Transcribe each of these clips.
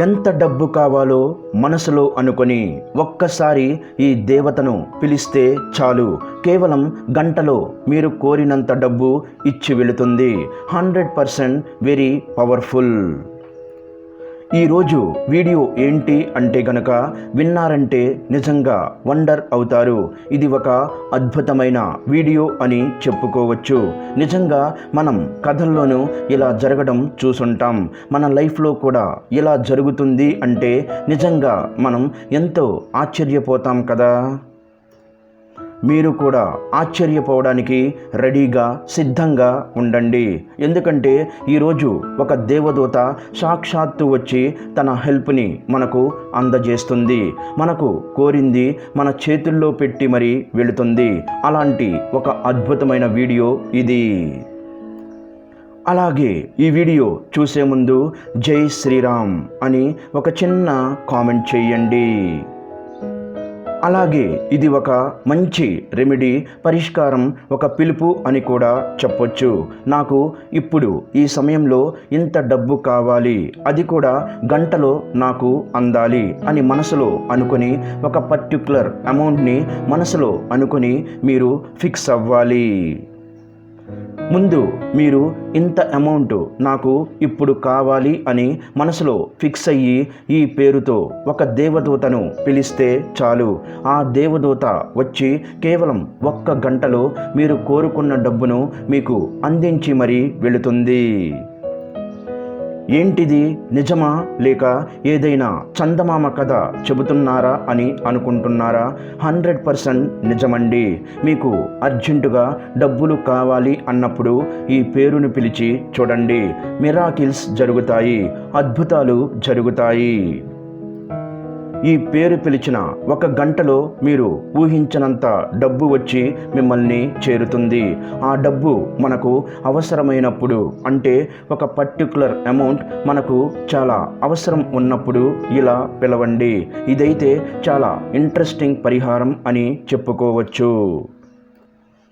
ఎంత డబ్బు కావాలో మనసులో అనుకొని ఒక్కసారి ఈ దేవతను పిలిస్తే చాలు. కేవలం గంటలో మీరు కోరినంత డబ్బు ఇచ్చి వెళుతుంది. Hundred percent very powerful. ఈరోజు వీడియో ఏంటి అంటే గనక విన్నారంటే నిజంగా వండర్ అవుతారు. ఇది ఒక అద్భుతమైన వీడియో అని చెప్పుకోవచ్చు. నిజంగా మనం కథల్లోనూ ఇలా జరగడం చూసుంటాం. మన లైఫ్లో కూడా ఇలా జరుగుతుంది అంటే నిజంగా మనం ఎంతో ఆశ్చర్యపోతాం కదా. మీరు కూడా ఆశ్చర్యపోవడానికి రెడీగా సిద్ధంగా ఉండండి. ఎందుకంటే ఈరోజు ఒక దేవదూత సాక్షాత్తు వచ్చి తన హెల్ప్ని మనకు అందజేస్తుంది. మనకు కోరింది మన చేతుల్లో పెట్టి మరీ వెళుతుంది. అలాంటి ఒక అద్భుతమైన వీడియో ఇది. అలాగే ఈ వీడియో చూసే ముందు జై శ్రీరామ్ అని ఒక చిన్న కామెంట్ చేయండి. అలాగే ఇది ఒక మంచి రెమెడీ పరిష్కారం ఒక పిలుపు అని కూడా చెప్పొచ్చు. నాకు ఇప్పుడు ఈ సమయంలో ఇంత డబ్బు కావాలి అది కూడా గంటలో నాకు అందాలి అని మనసులో అనుకొని ఒక పర్టికులర్ అమౌంట్ని మనసులో అనుకొని మీరు ఫిక్స్ అవ్వాలి. ముందు మీరు ఇంత అమౌంట్ నాకు ఇప్పుడు కావాలి అని మనసులో ఫిక్స్ అయ్యి ఈ పేరుతో ఒక దేవదూతను పిలిస్తే చాలు. ఆ దేవదూత వచ్చి కేవలం ఒక్క గంటలో మీరు కోరుకున్న డబ్బును మీకు అందించి మరీ వెళుతుంది. ఏంటిది నిజమా లేక ఏదైనా చందమామ కథ చెబుతున్నారా అని అనుకుంటున్నారా? హండ్రెడ్ పర్సెంట్ నిజమండి. మీకు అర్జెంటుగా డబ్బులు కావాలి అన్నప్పుడు ఈ పేరును పిలిచి చూడండి. మిరాకిల్స్ జరుగుతాయి అద్భుతాలు జరుగుతాయి. ఈ పేరు పిలిచిన ఒక గంటలో మీరు ఊహించనంత డబ్బు వచ్చి మిమ్మల్ని చేరుతుంది. ఆ డబ్బు మనకు అవసరమైనప్పుడు అంటే ఒక పర్టికులర్ అమౌంట్ మనకు చాలా అవసరం ఉన్నప్పుడు ఇలా పిలవండి. ఇదైతే చాలా ఇంట్రెస్టింగ్ పరిహారం అని చెప్పుకోవచ్చు.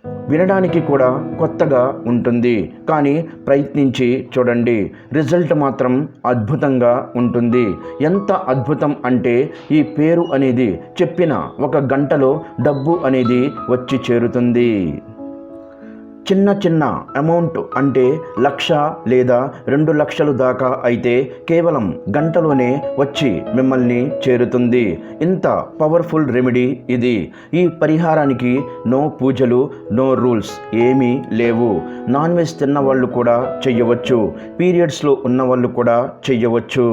వినడానికి కూడా కొత్తగా ఉంటుంది. కానీ ప్రయత్నించి చూడండి. రిజల్ట్ మాత్రం అద్భుతంగా ఉంటుంది. ఎంత అద్భుతం అంటే ఈ పేరు అనేది చెప్పిన ఒక గంటలో డబ్బు అనేది వచ్చి చేరుతుంది. చిన్న చిన్న అమౌంట్ అంటే లక్ష లేదా రెండు లక్షలు దాకా అయితే కేవలం గంటలోనే వచ్చి మిమ్మల్ని చేరుతుంది. ఇంత పవర్ఫుల్ రెమెడీ ఇది. ఈ పరిహారానికి నో పూజలు నో రూల్స్ ఏమీ లేవు. నాన్ వెజ్ తిన్న వాళ్ళు కూడా చెయ్యవచ్చు. పీరియడ్స్లో ఉన్న వాళ్ళు కూడా చెయ్యవచ్చు.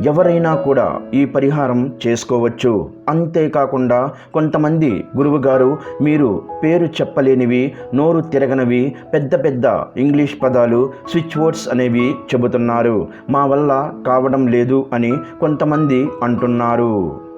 ఎవరైనా కూడా ఈ పరిహారం చేసుకోవచ్చు. అంతేకాకుండా కొంతమంది గురువుగారు మీరు పేరు చెప్పలేనివి నోరు తిరగనవి పెద్ద పెద్ద ఇంగ్లీష్ పదాలు స్విచ్ వర్డ్స్ అనేవి చెబుతున్నారు. మా వల్ల కావడం లేదు అని కొంతమంది అంటున్నారు.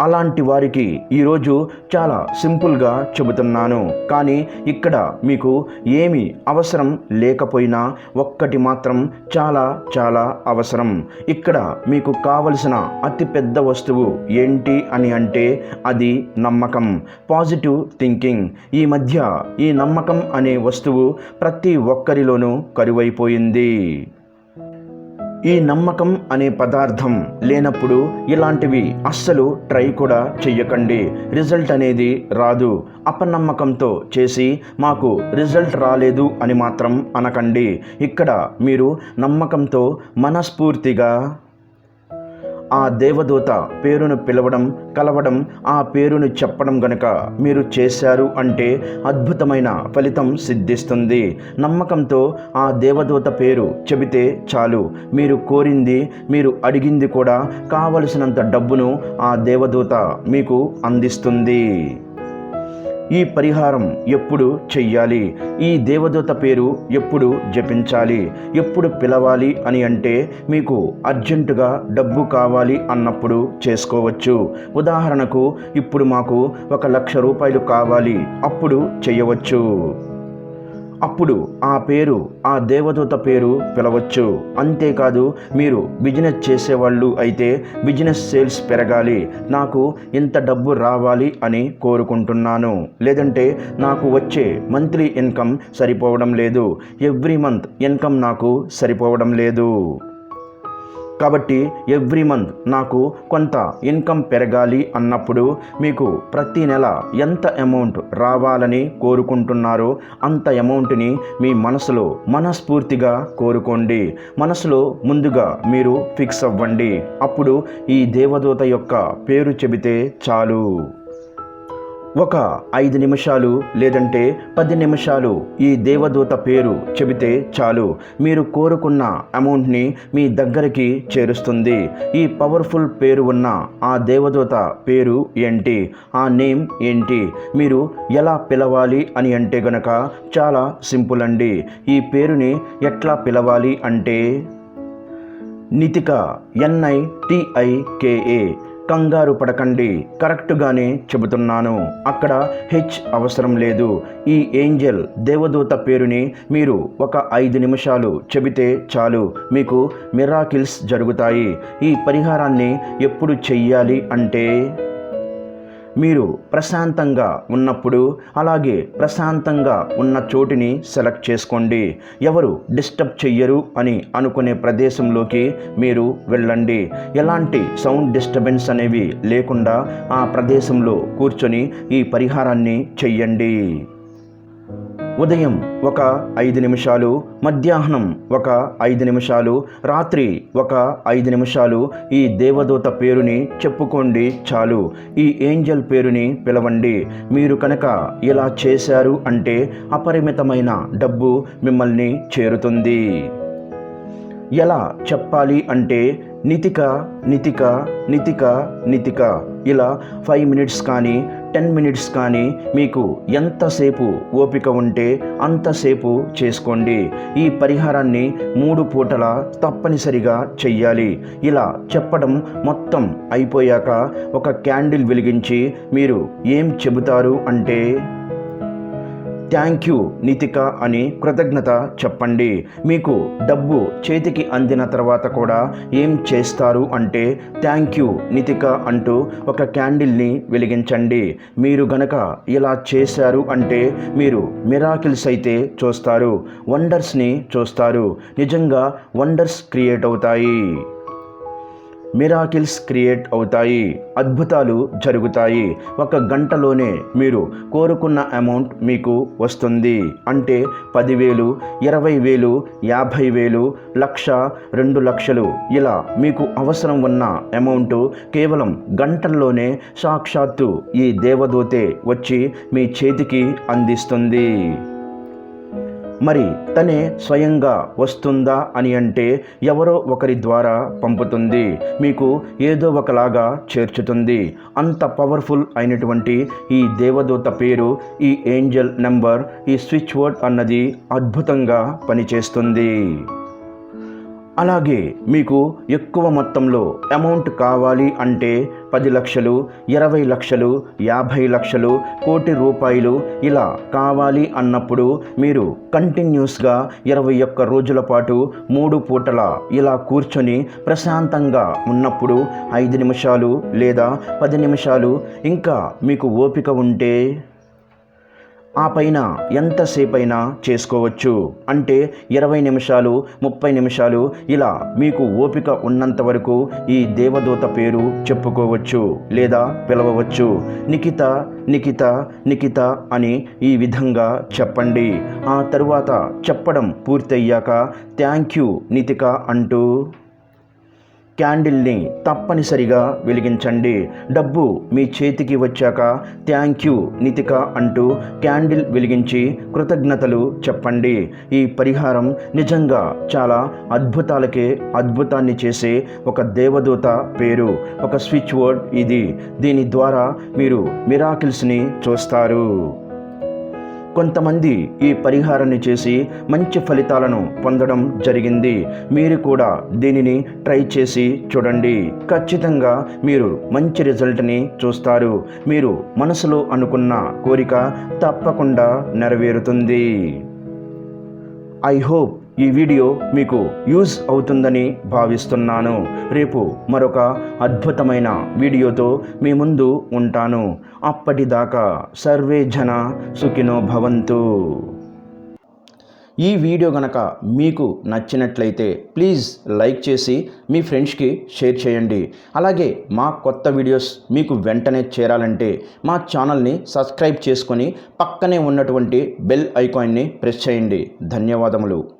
అలాంటి వారికి ఈరోజు చాలా సింపుల్గా చెబుతున్నాను. కానీ ఇక్కడ మీకు ఏమి అవసరం లేకపోయినా ఒక్కటి మాత్రం చాలా చాలా అవసరం. ఇక్కడ మీకు కావలసిన అతిపెద్ద వస్తువు ఏంటి అని అంటే అది నమ్మకం పాజిటివ్ థింకింగ్. ఈ మధ్య ఈ నమ్మకం అనే వస్తువు ప్రతి ఒక్కరిలోనూ కరువైపోయింది. ఈ నమ్మకం అనే పదార్థం లేనప్పుడు ఇలాంటివి అస్సలు ట్రై కూడా చెయ్యకండి. రిజల్ట్ అనేది రాదు. అపనమ్మకంతో చేసి మాకు రిజల్ట్ రాలేదు అని మాత్రం అనకండి. ఇక్కడ మీరు నమ్మకంతో మనస్ఫూర్తిగా ఆ దేవదూత పేరును పిలవడం కలవడం ఆ పేరును చెప్పడం గనక మీరు చేశారు అంటే అద్భుతమైన ఫలితం సిద్ధిస్తుంది. నమ్మకంతో ఆ దేవదూత పేరు చెబితే చాలు. మీరు కోరింది మీరు అడిగింది కూడా కావలసినంత డబ్బును ఆ దేవదూత మీకు అందిస్తుంది. ఈ పరిహారం ఎప్పుడు చెయ్యాలి? ఈ దేవదూత పేరు ఎప్పుడు జపించాలి? ఎప్పుడు పిలవాలి అని అంటే మీకు అర్జెంటుగా డబ్బు కావాలి అన్నప్పుడు చేసుకోవచ్చు. ఉదాహరణకు ఇప్పుడు మాకు ఒక లక్ష రూపాయలు కావాలి అప్పుడు చేయవచ్చు అప్పుడు ఆ పేరు ఆ దేవదూత పేరు పిలవచ్చు. అంతేకాదు మీరు బిజినెస్ చేసేవాళ్ళు అయితే బిజినెస్ సేల్స్ పెరగాలి. నాకు ఇంత డబ్బు రావాలి అని కోరుకుంటున్నాను. లేదంటే నాకు వచ్చే మంత్లీ ఇన్కమ్ సరిపోవడం లేదు. ఎవ్రీ మంత్ ఇన్కమ్ నాకు సరిపోవడం లేదు. కాబట్టి ఎవ్రీ మంత్ నాకు కొంత ఇన్కమ్ పెరగాలి అన్నప్పుడు మీకు ప్రతి నెల ఎంత అమౌంట్ రావాలని కోరుకుంటున్నారో అంత అమౌంట్ని మీ మనసులో మనస్ఫూర్తిగా కోరుకోండి. మనసులో ముందుగా మీరు ఫిక్స్ అవ్వండి. అప్పుడు ఈ దేవదూత యొక్క పేరు చెబితే చాలు. ఒక ఐదు నిమిషాలు లేదంటే పది నిమిషాలు ఈ దేవదూత పేరు చెబితే చాలు. మీరు కోరుకున్న అమౌంట్ని మీ దగ్గరికి చేరుస్తుంది. ఈ పవర్ఫుల్ పేరు ఉన్న ఆ దేవదూత పేరు ఏంటి? ఆ నేమ్ ఏంటి? మీరు ఎలా పిలవాలి అని అంటే గనక చాలా సింపుల్ అండి. ఈ పేరుని ఎట్లా పిలవాలి అంటే నితిక ఎన్ఐటిఐకేఏ కంగారు పడకండి. కరెక్ట్గానే చెబుతున్నాను. అక్కడ హెచ్ అవసరం లేదు. ఈ ఏంజల్ దేవదూత పేరుని మీరు ఒక ఐదు నిమిషాలు చెబితే చాలు. మీకు మిరాకిల్స్ జరుగుతాయి. ఈ పరిహారాన్ని ఎప్పుడు చెయ్యాలి అంటే మీరు ప్రశాంతంగా ఉన్నప్పుడు అలాగే ప్రశాంతంగా ఉన్న చోటిని సెలెక్ట్ చేసుకోండి. ఎవరు డిస్టర్బ్ చెయ్యరు అని అనుకునే ప్రదేశంలోకి మీరు వెళ్ళండి. ఎలాంటి సౌండ్ డిస్టర్బెన్స్ అనేవి లేకుండా ఆ ప్రదేశంలో కూర్చొని ఈ పరిహారాన్ని చెయ్యండి. ఉదయం ఒక ఐదు నిమిషాలు మధ్యాహ్నం ఒక ఐదు నిమిషాలు రాత్రి ఒక ఐదు నిమిషాలు. ఈ దేవదూత పేరుని చెప్పుకోండి చాలు. ఈ ఏంజల్ పేరుని పిలవండి. మీరు కనుక ఇలా చేశారు అంటే అపరిమితమైన డబ్బు మిమ్మల్ని చేరుతుంది. ఎలా చెప్పాలి అంటే నితిక నితిక నితిక నితిక. ఇలా ఫైవ్ మినిట్స్ కానీ టెన్ మినిట్స్ కానీ మీకు ఎంతసేపు ఓపిక ఉంటే అంతసేపు చేసుకోండి. ఈ పరిహారాన్ని మూడు పూటల తప్పనిసరిగా చెయ్యాలి. ఇలా చెప్పడం మొత్తం అయిపోయాక ఒక క్యాండిల్ వెలిగించి మీరు ఏం చెబుతారు అంటే థ్యాంక్ యూ నితిక అని కృతజ్ఞత చెప్పండి. మీకు డబ్బు చేతికి అందిన తర్వాత కూడా ఏం చేస్తారు అంటే థ్యాంక్ యూ నితిక అంటూ ఒక క్యాండిల్ని వెలిగించండి. మీరు గనక ఇలా చేశారు అంటే మీరు మిరాకిల్స్ అయితే చూస్తారు వండర్స్ని చూస్తారు. నిజంగా వండర్స్ క్రియేట్ అవుతాయి. మిరాకిల్స్ క్రియేట్ అవుతాయి. అద్భుతాలు జరుగుతాయి. ఒక గంటలోనే మీరు కోరుకున్న అమౌంట్ మీకు వస్తుంది. అంటే పదివేలు ఇరవై వేలు యాభై వేలు లక్ష రెండు లక్షలు. ఇలా మీకు అవసరం ఉన్న అమౌంట్ కేవలం గంటల్లోనే సాక్షాత్తు ఈ దేవదూతే వచ్చి మీ చేతికి అందిస్తుంది. మరి తనే స్వయంగా వస్తుందా అని అంటే ఎవరో ఒకరి ద్వారా పంపుతుంది. మీకు ఏదో ఒకలాగా చేర్చుతుంది. అంత పవర్ఫుల్ అయినటువంటి ఈ దేవదూత పేరు ఈ ఏంజల్ నెంబర్ ఈ స్విచ్ వర్డ్ అన్నది అద్భుతంగా పనిచేస్తుంది. అలాగే మీకు ఎక్కువ మొత్తంలో అమౌంట్ కావాలి అంటే పది లక్షలు ఇరవై లక్షలు యాభై లక్షలు కోటి రూపాయలు ఇలా కావాలి అన్నప్పుడు మీరు కంటిన్యూస్గా ఇరవై ఒక్క రోజుల పాటు మూడు పూటల ఇలా కూర్చొని ప్రశాంతంగా ఉన్నప్పుడు ఐదు నిమిషాలు లేదా పది నిమిషాలు ఇంకా మీకు ఓపిక ఉంటే ఆ పైన ఎంతసేపైనా చేసుకోవచ్చు. అంటే ఇరవై నిమిషాలు ముప్పై నిమిషాలు ఇలా మీకు ఓపిక ఉన్నంత వరకు ఈ దేవదూత పేరు చెప్పుకోవచ్చు లేదా పిలవవచ్చు. నిఖిత నిఖిత నిఖిత అని ఈ విధంగా చెప్పండి. ఆ తరువాత చెప్పడం పూర్తయ్యాక థ్యాంక్ యూ నితిక అంటూ క్యాండిల్ని తప్పనిసరిగా వెలిగించండి. డబ్బు మీ చేతికి వచ్చాక థ్యాంక్ యూ నితిక అంటూ క్యాండిల్ వెలిగించి కృతజ్ఞతలు చెప్పండి. ఈ పరిహారం నిజంగా చాలా అద్భుతాలకే అద్భుతాన్ని చేసే ఒక దేవదూత పేరు ఒక స్విచ్ వర్డ్ ఇది. దీని ద్వారా మీరు మిరాకిల్స్ని చూస్తారు. కొంతమంది ఈ పరిహారాన్ని చేసి మంచి ఫలితాలను పొందడం జరిగింది. మీరు కూడా దీనిని ట్రై చేసి చూడండి. ఖచ్చితంగా మీరు మంచి రిజల్ట్ని చూస్తారు. మీరు మనసులో అనుకున్న కోరిక తప్పకుండా నెరవేరుతుంది. ఐ హోప్ ఈ వీడియో మీకు యూజ్ అవుతుందని భావిస్తున్నాను. రేపు మరొక అద్భుతమైన వీడియోతో మీ ముందు ఉంటాను. అప్పటిదాకా సర్వే జన సుఖినో భవంతు. ఈ వీడియో గనక మీకు నచ్చినట్లయితే ప్లీజ్ లైక్ చేసి మీ ఫ్రెండ్స్కి షేర్ చేయండి. అలాగే మా కొత్త వీడియోస్ మీకు వెంటనే చేరాలంటే మా ఛానల్ని సబ్స్క్రైబ్ చేసుకొని పక్కనే ఉన్నటువంటి బెల్ ఐకాన్ని ప్రెస్ చేయండి. ధన్యవాదములు.